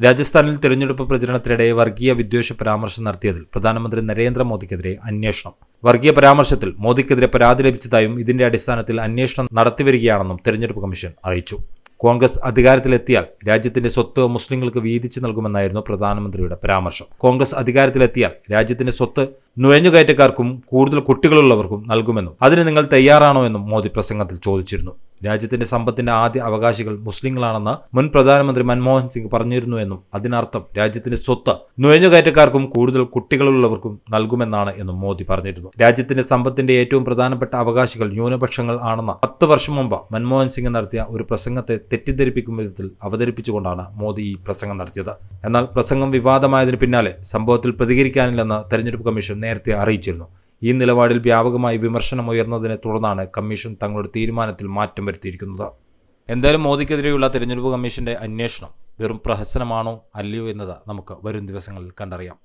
രാജസ്ഥാനിൽ തെരഞ്ഞെടുപ്പ് പ്രചരണത്തിനിടെ വർഗീയ വിദ്വേഷ പരാമർശം നടത്തിയതിൽ പ്രധാനമന്ത്രി നരേന്ദ്രമോദിക്കെതിരെ അന്വേഷണം. വർഗീയ പരാമർശത്തിൽ മോദിക്കെതിരെ പരാതി ലഭിച്ചതായും ഇതിന്റെ അടിസ്ഥാനത്തിൽ അന്വേഷണം നടത്തിവരികയാണെന്നും തെരഞ്ഞെടുപ്പ് കമ്മീഷൻ അറിയിച്ചു. കോൺഗ്രസ് അധികാരത്തിലെത്തിയാൽ രാജ്യത്തിന്റെ സ്വത്ത് മുസ്ലിങ്ങൾക്ക് വീതിച്ചു നൽകുമെന്നായിരുന്നു പ്രധാനമന്ത്രിയുടെ പരാമർശം. കോൺഗ്രസ് അധികാരത്തിലെത്തിയാൽ രാജ്യത്തിന്റെ സ്വത്ത് നുഴഞ്ഞുകയറ്റക്കാർക്കും കൂടുതൽ കുട്ടികളുള്ളവർക്കും നൽകുമെന്നും അതിന് നിങ്ങൾ തയ്യാറാണോ എന്നും മോദി പ്രസംഗത്തിൽ ചോദിച്ചിരുന്നു. രാജ്യത്തിന്റെ സമ്പത്തിന്റെ ആദ്യ അവകാശികൾ മുസ്ലിങ്ങളാണെന്ന് മുൻ പ്രധാനമന്ത്രി മൻമോഹൻ സിംഗ് പറഞ്ഞിരുന്നുവെന്നും അതിനർത്ഥം രാജ്യത്തിന്റെ സ്വത്ത് നുഴഞ്ഞുകയറ്റക്കാർക്കും കൂടുതൽ കുട്ടികളുള്ളവർക്കും നൽകുമെന്നാണ് എന്നും മോദി പറഞ്ഞിരുന്നു. രാജ്യത്തിന്റെ സമ്പത്തിന്റെ ഏറ്റവും പ്രധാനപ്പെട്ട അവകാശികൾ ന്യൂനപക്ഷങ്ങൾ ആണെന്ന് പത്ത് വർഷം മുമ്പ് മൻമോഹൻ സിംഗ് നടത്തിയ ഒരു പ്രസംഗത്തെ തെറ്റിദ്ധരിപ്പിക്കും വിധത്തിൽ അവതരിപ്പിച്ചുകൊണ്ടാണ് മോദി ഈ പ്രസംഗം നടത്തിയത്. എന്നാൽ പ്രസംഗം വിവാദമായതിനു പിന്നാലെ സംഭവത്തിൽ പ്രതികരിക്കാനില്ലെന്ന് തെരഞ്ഞെടുപ്പ് കമ്മീഷൻ നേരത്തെ അറിയിച്ചിരുന്നു. ഈ നിലപാടിൽ വ്യാപകമായി വിമർശനം ഉയർന്നതിനെ തുടർന്നാണ് കമ്മീഷൻ തങ്ങളുടെ തീരുമാനത്തിൽ മാറ്റം വരുത്തിയിരിക്കുന്നത്. എന്തായാലും മോദിക്കെതിരെയുള്ള തിരഞ്ഞെടുപ്പ് കമ്മീഷന്റെ അന്വേഷണം വെറും പ്രഹസനമാണോ അല്ലയോ എന്നത് നമുക്ക് വരും ദിവസങ്ങളിൽ കണ്ടറിയാം.